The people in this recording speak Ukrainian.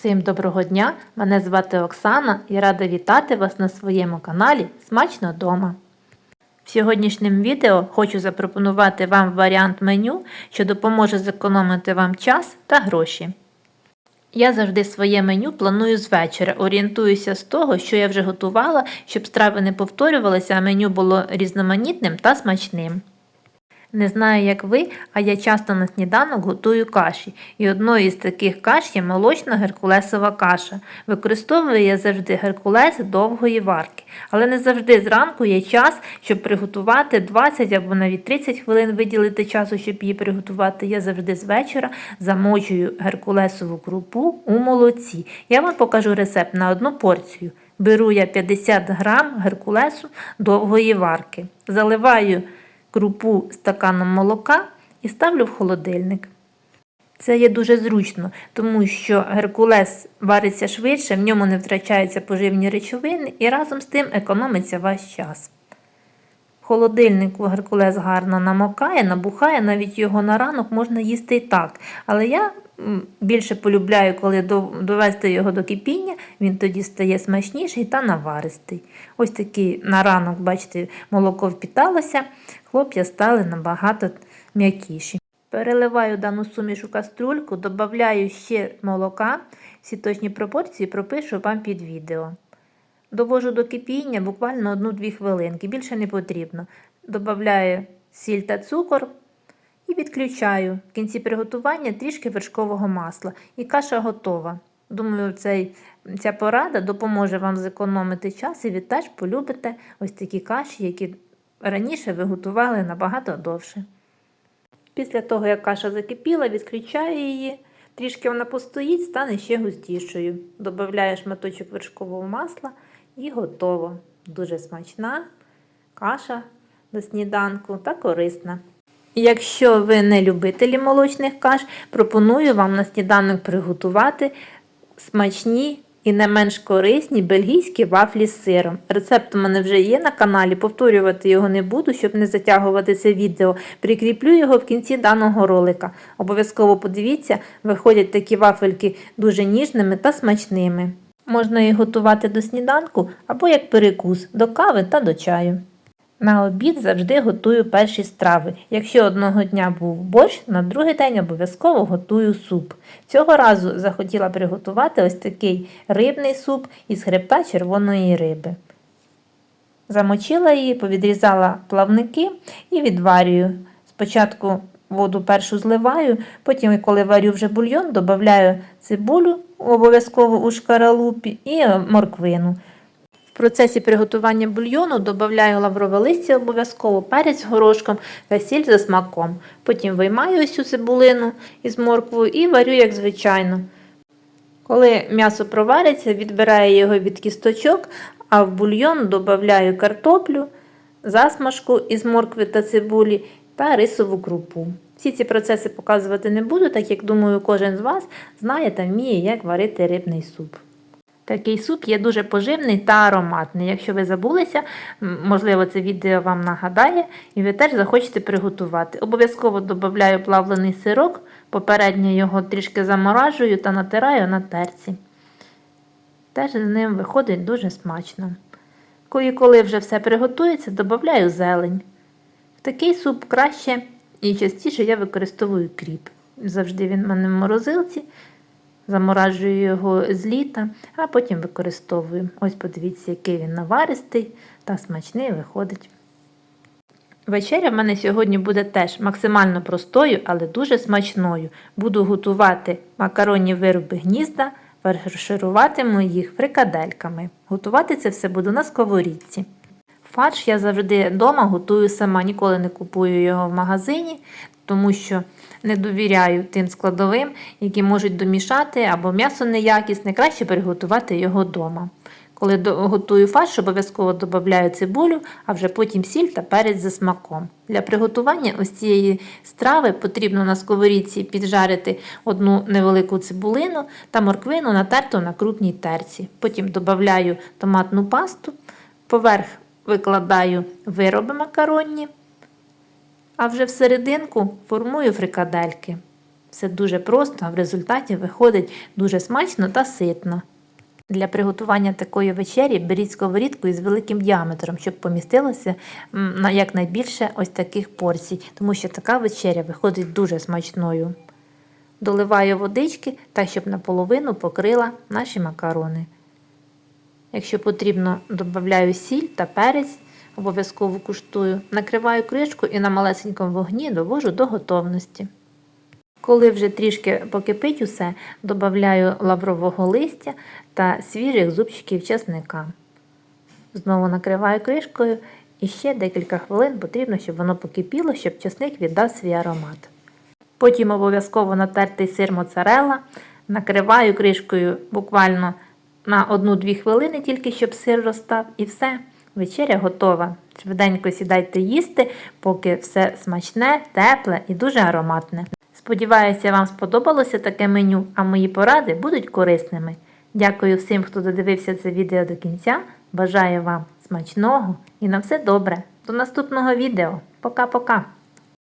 Всім доброго дня! Мене звати Оксана і рада вітати вас на своєму каналі Смачно дома. В сьогоднішньому відео хочу запропонувати вам варіант меню, що допоможе зекономити вам час та гроші. Я завжди своє меню планую з вечора, орієнтуюся з того, що я вже готувала, щоб страви не повторювалися, а меню було різноманітним та смачним. Не знаю, як ви, а я часто на сніданок готую каші, і одною із таких каш є молочна геркулесова каша. Використовую я завжди геркулес довгої варки, але не завжди зранку є час, щоб приготувати 20 або навіть 30 хвилин виділити часу, щоб її приготувати. Я завжди з вечора замочую геркулесову крупу у молоці. Я вам покажу рецепт на одну порцію. Беру я 50 грам геркулесу довгої варки. Заливаю крупу стаканом молока і ставлю в холодильник. Це є дуже зручно, тому що геркулес вариться швидше, в ньому не втрачаються поживні речовини і разом з тим економиться ваш час. В холодильнику геркулес гарно намокає, набухає, навіть його на ранок можна їсти і так. Але я більше полюбляю, коли довести його до кипіння, він тоді стає смачніший та наваристий. Ось такий на ранок, бачите, молоко впіталося, хлоп'я стали набагато м'якіші. Переливаю дану суміш у каструльку, додаю ще молока, всі точні пропорції пропишу вам під відео. Довожу до кипіння буквально 1-2 хвилинки, більше не потрібно. Добавляю сіль та цукор і відключаю. В кінці приготування трішки вершкового масла. І каша готова. Думаю, цей, ця порада допоможе вам зекономити час і ви теж полюбите ось такі каші, які раніше ви готували набагато довше. Після того, як каша закипіла, відключаю її. Трішки вона постоїть, стане ще густішою. Добавляю шматочок вершкового масла і готово. Дуже смачна каша до сніданку та корисна. Якщо ви не любителі молочних каш, пропоную вам на сніданок приготувати смачні і не менш корисні бельгійські вафлі з сиром. Рецепт у мене вже є на каналі, повторювати його не буду, щоб не затягувати це відео. Прикріплю його в кінці даного ролика. Обов'язково подивіться, виходять такі вафельки дуже ніжними та смачними. Можна їх готувати до сніданку або як перекус до кави та до чаю. На обід завжди готую перші страви. Якщо одного дня був борщ, на другий день обов'язково готую суп. Цього разу захотіла приготувати ось такий рибний суп із хребта червоної риби. Замочила її, повідрізала плавники і відварюю. Спочатку воду першу зливаю, потім, коли варю вже бульйон, додаю цибулю обов'язково у шкаралупі і морквину. Процесі приготування бульйону додаю лаврове листя обов'язково, перець з горошком та сіль за смаком. Потім виймаю цю цибулину із морквою і варю, як звичайно. Коли м'ясо провариться, відбираю його від кісточок, а в бульйон додаю картоплю, засмажку із моркви та цибулі та рисову крупу. Всі ці процеси показувати не буду, так як думаю, кожен з вас знає та вміє, як варити рибний суп. Такий суп є дуже поживний та ароматний. Якщо ви забулися, можливо, це відео вам нагадає, і ви теж захочете приготувати. Обов'язково додаю плавлений сирок, попередньо його трішки заморажую та натираю на терці. Теж з ним виходить дуже смачно. І коли вже все приготується, додаю зелень. В такий суп краще і частіше я використовую кріп. Завжди він в мене в морозилці. Заморажую його з літа, а потім використовую. Ось подивіться, який він наваристий та смачний виходить. Вечеря в мене сьогодні буде теж максимально простою, але дуже смачною. Буду готувати макаронні вироби гнізда, фаршируватиму їх фрикадельками. Готувати це все буду на сковорідці. Фарш я завжди вдома готую сама, ніколи не купую його в магазині, тому що не довіряю тим складовим, які можуть домішати або м'ясо неякісне, краще приготувати його вдома. Коли готую фарш, обов'язково додаю цибулю, а вже потім сіль та перець за смаком. Для приготування ось цієї страви потрібно на сковорідці піджарити одну невелику цибулину та морквину натерту на крупній терці. Потім додаю томатну пасту, поверх викладаю вироби макаронні, а вже всерединку формую фрикадельки. Все дуже просто, а в результаті виходить дуже смачно та ситно. Для приготування такої вечері беріть сковорідку із великим діаметром, щоб помістилося на якнайбільше ось таких порцій, тому що така вечеря виходить дуже смачною. Доливаю водички так, щоб наполовину покрила наші макарони. Якщо потрібно, додаю сіль та перець, обов'язково куштую, накриваю кришку і на малесенькому вогні довожу до готовності. Коли вже трішки покипить усе, додаю лаврового листя та свіжих зубчиків чесника. Знову накриваю кришкою і ще декілька хвилин потрібно, щоб воно покипіло, щоб чесник віддав свій аромат. Потім обов'язково натертий сир моцарелла, накриваю кришкою буквально на 1-2 хвилини, тільки щоб сир розстав, і все, вечеря готова. Швиденько сідайте їсти, поки все смачне, тепле і дуже ароматне. Сподіваюся, вам сподобалося таке меню, а мої поради будуть корисними. Дякую всім, хто додивився це відео до кінця. Бажаю вам смачного і на все добре. До наступного відео. Пока-пока!